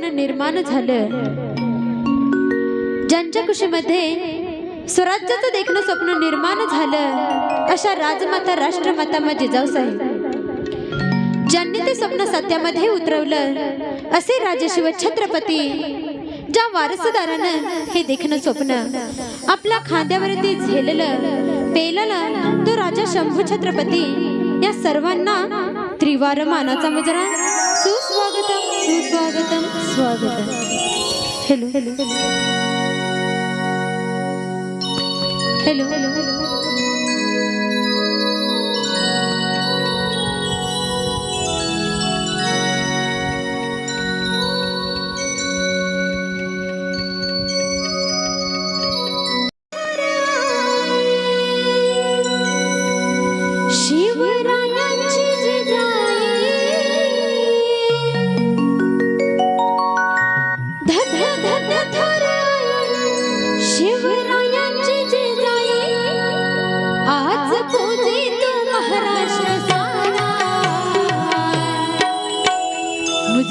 स्वप्न निर्माण झालं. ज्यांच्या कुशीमध्ये स्वराज्याचं देखणं स्वप्न निर्माण झालं अशा राजमाता राष्ट्रमाता मा जिजाऊसाहेब ज्यांनी ते स्वप्न सत्यामध्ये उतरवलं असे राजशिव छत्रपती ज्या वारसदारानं हे देखणं स्वप्न आपल्या खांद्यावरती झेललं पेललं तो राजा शंभू छत्रपती या सर्वांना त्रिवार मानाचा मुजरा. సుస్వాగతం స్వాగతం. Hello hello hello. హలో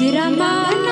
सारा मुजरा मानाचा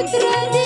Sutra de...